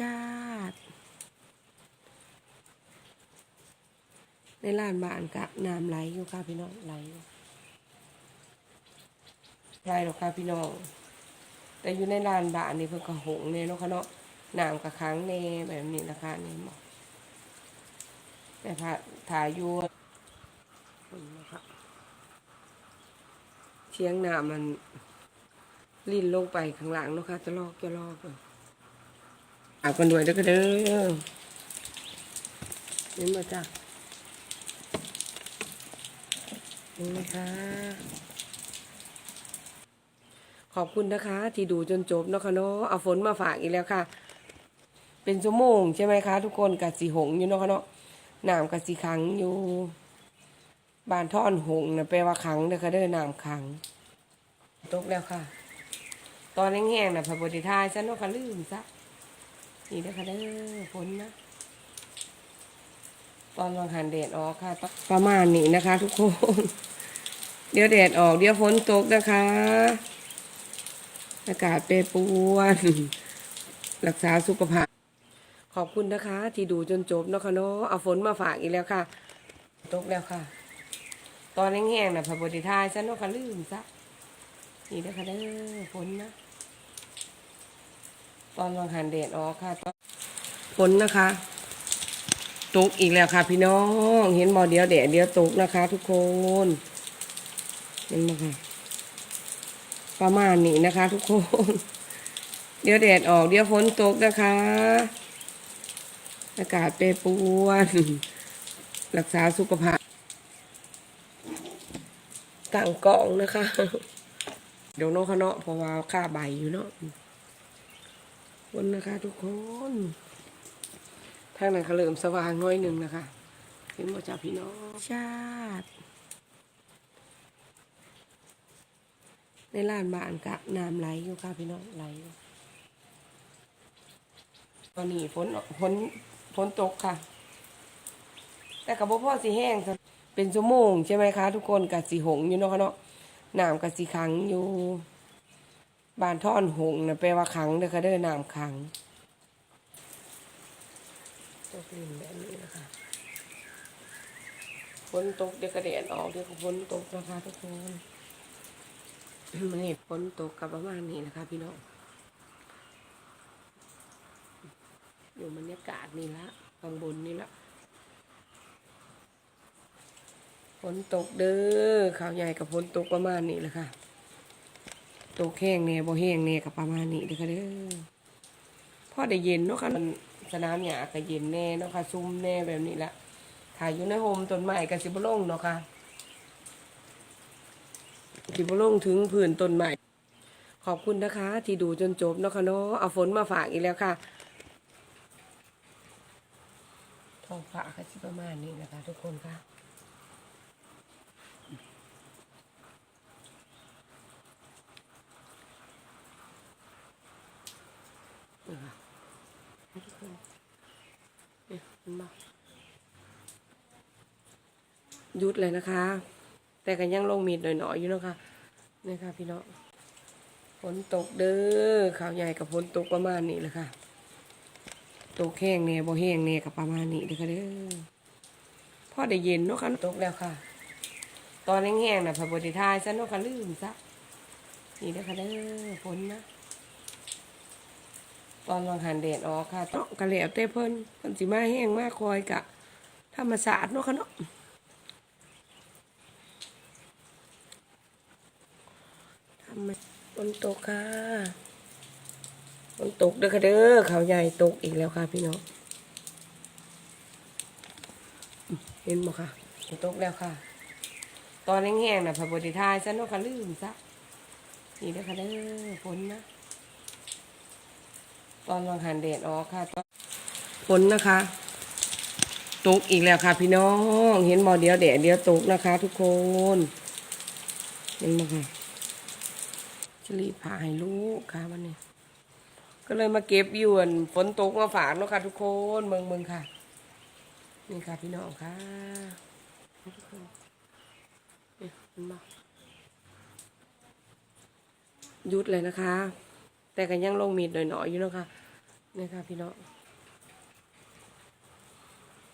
ชาติ ในลานบ้านกะน้ำไหลอยู่ค่ะพี่น้องไหลยู่ไหลหรอกค่ะพี่น้องแต่อยู่ในลานบ้านนี่เพิ่นก็หงเนี่ยเนาะค่ะเนาะน้ำกะค้างแน่แบบนี้นะคะนี่หมอแต่ถ้าถ่ายยูนนะคะเชียงน้ำมันลิ่นลงไปข้างหลังนะคะจะลอกจะลอกเลยากันด้วยเด้อก็เด้อนี่มาจ้ะนี่นะคะขอบคุณนะคะ ที่ดูจนจบเนาะคะเนาะเอาฝนมาฝากอีกแล้วค่ะ เป็นชั่วโมงใช่ไหมคะ ทุกคนกับสีหงอยู่เนาะคะเนาะน้ำกับสีขังอยู่บานท่อนหงนะแปลว่าขังเด้อค่ะเด้อน้ำขังตกแล้วค่ะ ตอนแห้งๆนะพระบดีทายฉันเนาะค่ะลืมซะ นี่เด้อค่ะเด้อฝนนะตอนวางหันแดดออกค่ะ ประมาณนี้นะคะ ทุกคน เดี๋ยวแดดออก เดี๋ยวฝนตกนะคะ อากาศเปรปรวนรักษาสุขภาพ ขอบคุณนะคะ ที่ดูจนจบนะคะเนาะเอาฝนมาฝากอีกแล้วค่ะ ตกแล้วค่ะ ตอนแห้งๆนะพระบดีทายฉันเนาะค่ะลืมซะนี่นะคะเด้อฝนนะ ตอนวางหันแดดออกค่ะฝนนะคะ ตกอีกแล้วค่ะ พี่น้อง เห็นบอเดียวแดดเดียวตกนะคะ ทุกคนเห็นไหมคะประมาณนี้นะคะ ทุกคน เดี๋ยวแดดออกเดี๋ยวฝนตกนะคะ อากาศเปรปรวนรักษาสุขภาพต่างกล่องนะคะ เดี๋ยวน้องเขาเนาะเพราะว่าค่าใบอยู่เนาะ คนนะคะ ทุกคน ทางนั้นเขาเริ่มสว่างน้อยหนึ่งนะคะ เห็นบ่จ้าพี่น้องชาติ ในลานบ้านกะน้ำไหลอยู่ค่ะพี่น้องไหลตอนนี้ฝนฝนฝนตกค่ะ แต่กับพ่อสีแห้งเป็นชั่วโมงใช่ไหมคะ ทุกคนกับสีหงอยู่เนาะค่ะเนาะน้ำกับสีขังอยู่ บานท่อนหงนะแปลว่าขังเด้อค่ะเด้อน้ำขังตกลิ่นแบบนี้นะคะฝนตกเดี๋ยวกระเด็นออกเดี๋ยวฝนตกนะคะทุกคนมันนี่ฝนตกกับประมาณนี้นะคะ พี่น้องอยู่บรรยากาศนี่ละข้างบนนี่ละฝนตกเด้อข่าวใหญ่กับฝนตกประมาณนี้แหละค่ะ ตกแห้งเนี่ยบ่แห้งเนี่ยกับประมาณนี้เด้อค่ะเด้อพอได้เย็นเนาะค่ะมันสนามหญ้าก็เย็นแน่เนาะค่ะซุ่มแน่แบบนี้ละถ่ายอยู่ในโฮมต้นไม้ก็สิบ่ลงเนาะค่ะสิบ่ลงถึงพื้นต้นไม้ขอบคุณนะคะ ที่ดูจนจบเนาะค่ะเนาะเอาฝนมาฝากอีกแล้วค่ะท้องฟ้าก็สิประมาณนี้นะคะทุกคนค่ะนี่ค่ะให้ทุกคนเนี่ยเห็นบ่ห ยุดเลยนะคะ แต่ก็ยังลงมีดหน่อยๆอยู่นะคะนี่ค่ะพี่น้องฝนตกเด้อข่าวใหญ่กับฝนตกประมาณนี้เลยค่ะตกแห้งเนี่ยบ่แห้งเนี่ยกับประมาณนี้เลยค่ะเด้อพอได้เย็นเนาะค่ะตกแล้วค่ะ ตอนแห้งๆนะพระบดีทายฉันเนาะค่ะลืมซะนี่เด้อค่ะเด้อฝนนะตอนวางหันแดดออกค่ะต้องกระเหลวเต้เพิ่นเพิ่นสิมาแห้งมากคอยกะธรรมศาสตร์เนาะค่ะเนาะทำไม ฝนตกค่ะฝนตกเด้อค่ะเด้อเขาใหญ่ตกอีกแล้วค่ะพี่น้องเห็นบ่ค่ะฝนตกแล้วค่ะ ตอนแห้งๆน่ะพระบดีทายฉันเนาะค่ะลืมซะนี่เด้อค่ะเด้อฝนนะตอนวางหันแดดออกค่ะฝนนะคะตกอีกแล้วค่ะ พี่น้อง เห็นบอเดียวแดดเดียวตกนะคะ ทุกคนเห็นไหมคะ จะรีบพาให้ลูกค่ะวันนี้ ก็เลยมาเก็บยวนฝนตกมาฝากเนาะค่ะทุกคนเมืองเมืองค่ะ นี่ค่ะพี่น้องค่ะทุกคนนี่เห็นไหมหยุดเลยนะคะ แต่ก็ยังลงมีดหน่อยๆอยู่เนาะค่ะนี่ค่ะพี่น้อง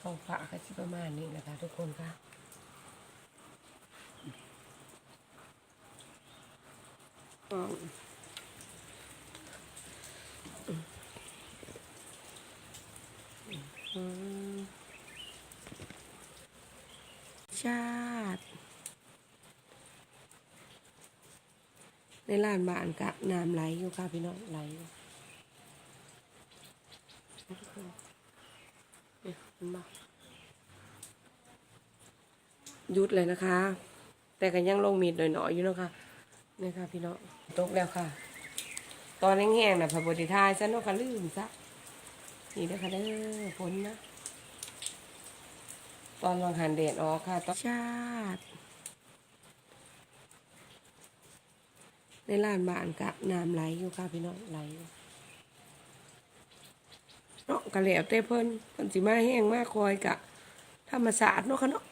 ท้องฟ้าก็สิประมาณนี้นะคะทุกคนค่ะอืมอืม ชาติ ในลานบ้านกะน้ำไหลอยู่ค่ะพี่น้องไหลอยู่มาหยุดเลยนะคะ แต่ก็ยังลงมีดหน่อยๆอยู่นะคะ นี่ค่ะพี่น้องตกแล้วค่ะ ตอนแห้งๆน่ะพระบดิทายซะเนาะค่ะลืมซะนี่เด้อค่ะเด้อฝนนะตอนวางหันเดดออกค่ะตอนชาติ ในลานบ้านกะน้ำไหลอยู่ค่ะพี่น้องไหลอยู่เนาะกะแล้วแต่เพิ่นเพิ่นสิมาแห้งมาคอยกะธรรมศาสตร์เนาะค่ะเนาะ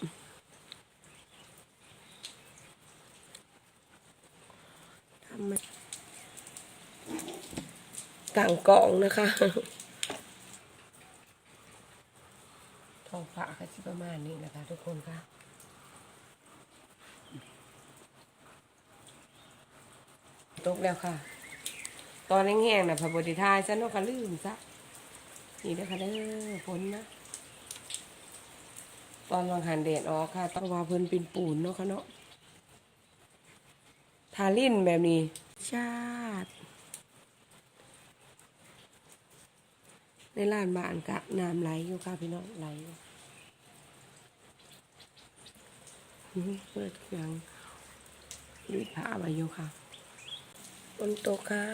ธรรม กลางกองนะคะท้องฟ้าก็สิประมาณนี้นะคะ ทุกคนค่ะตกแล้วค่ะ ตอนแห้งๆนะพระบดิทายซะเนาะค่ะลืมซะนี่เด้อค่ะเด้อฝนนะตอนวางหันเดดออกค่ะ ต้องวาเพิ่นเป็นปูนเนาะค่ะเนาะทาลิ่นแบบนี้ ชาติ ใน ลานบ้านกะน้ำไหลอยู่ค่ะพี่น้องไหลอยู่อื้อหือเปิดเสียงรีดผ้าไว้อยู่ค่ะฝนตกค่ะ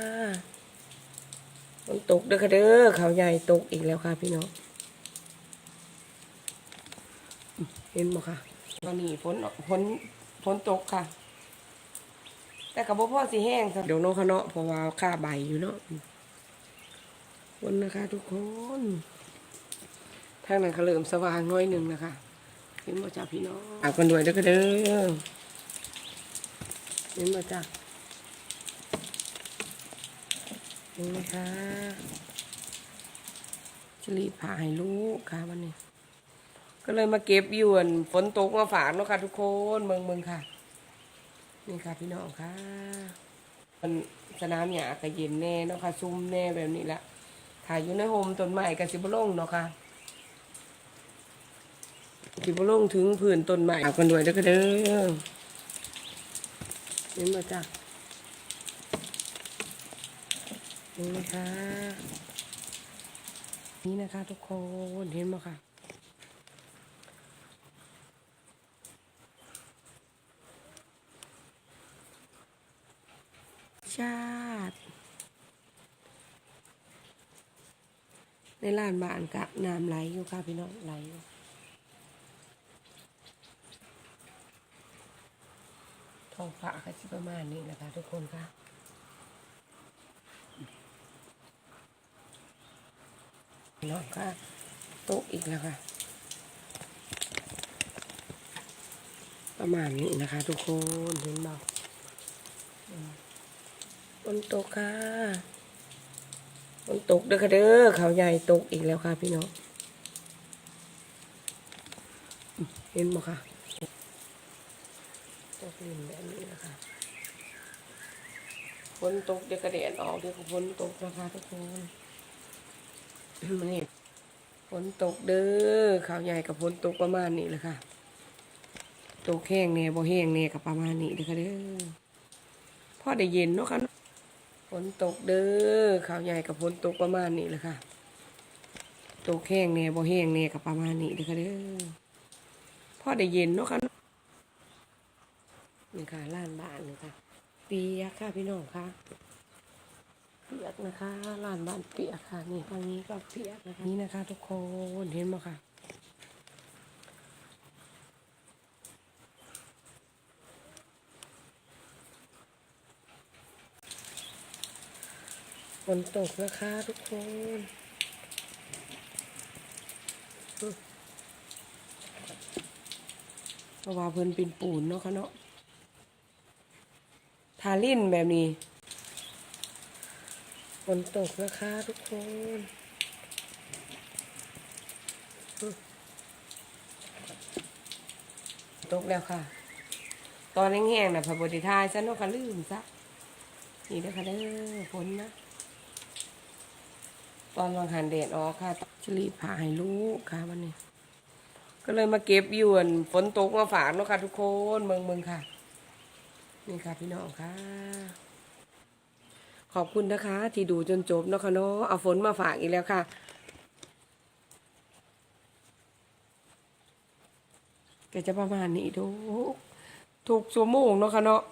ฝนตกเด้อค่ะเด้อเขาใหญ่ตกอีกแล้วค่ะพี่น้องเห็นบ่ค่ะ ตอนนี้ฝนฝนฝนตกค่ะ แต่กับพ่อสิแห้งค่ะเดี๋ยวน้องเขาเนาะเพราะว่าค่าใบอยู่เนาะ ฝนนะคะ ทุกคน ทางนั้นเขาเริ่มสว่างน้อยหนึ่งนะคะเห็นบ่จ้าพี่น้องอากันด้วยเด้อค่ะเด้อเห็นบ่จ้านี่นะคะจะรีบพาให้ลูกค่ะวันนี้ ก็เลยมาเก็บอยวนฝนตกมาฝากเนาะค่ะทุกคนเมืองเมืองค่ะ นี่ค่ะพี่น้องค่ะมันสนามหญ้าก็เย็นแน่เนาะค่ะ ซุ่มแน่แบบนี้ละ ถ่ายอยู่ในโฮมต้นไม้กับสิบลงเนาะค่ะสิบลงถึงพื้นต้นไม้ฝากกันด้วยเด้อค่ะเด้อนี่มาจ้ะนี่นะคะ นี่นะคะทุกคนเห็นไหมคะชาติ ใน ลานบ้านกะน้ำไหลอยู่ค่ะพี่น้องไหลอยู่ท้องฟ้าก็สิประมาณนี้นะคะทุกคนค่ะน้องค่ะตกอีกแล้วค่ะ ประมาณนี้นะคะ ทุกคนเห็นบอกฝนโตกค่ะ ฝนตกเด้อค่ะเด้อเขาใหญ่ตกอีกแล้วค่ะ พี่น้องเห็นบ่ค่ะตกลินแบบนี้นะคะฝนตกเดี๋ยวกระเด็นออกเดี๋ยวก็ฝนตกนะคะทุกคนมันนี่ฝนตกเด้อข่าวใหญ่กับฝนตกประมาณนี้เลยค่ะตกแห้งเนี่ยบ่แห้งเนี่ยกับประมาณนี้เลยค่ะเด้อพอได้เย็นเนาะค่ะ ฝนตกเด้อข่าวใหญ่กับฝนตกประมาณนี้เลยค่ะตกแห้งเนี่ยบ่แห้งเนี่ยกับประมาณนี้เลยค่ะเด้อพ่อได้เย็นเนาะค่ะนี่ค่ะล้านบ้านนี่ค่ะเปียกค่ะพี่น้องค่ะเปียกนะคะลานบ้านเปียกค่ะนี่ทางนี้ก็เปียกนะคะนี่นะคะ ทุกคนเห็นไหมค่ะ ฝนตกนะคะทุกคนเพราะว่าเพิ่นเป็นปูนเนาะค่ะเนาะทาลิ่นแบบนี้ฝนตกนะคะทุกคนตกแล้วค่ะ ตอนแห้งๆนะพระบดิทายฉันว่าก็ลืมซะนี่เด้อค่ะเด้อฝนนะ ตอนวางหันแดดออกค่ะจะรีบพาให้ลูกค่ะวันนี้ ก็เลยมาเก็บยวนฝนตกมาฝากเนาะค่ะทุกคนเมืองเมืองค่ะ นี่ค่ะพี่น้องค่ะ ขอบคุณนะคะ ที่ดูจนจบเนาะค่ะเนาะเอาฝนมาฝากอีกแล้วค่ะก็จะประมาณนี้ทุกทุกชั่วโมงเนาะค่ะเนาะ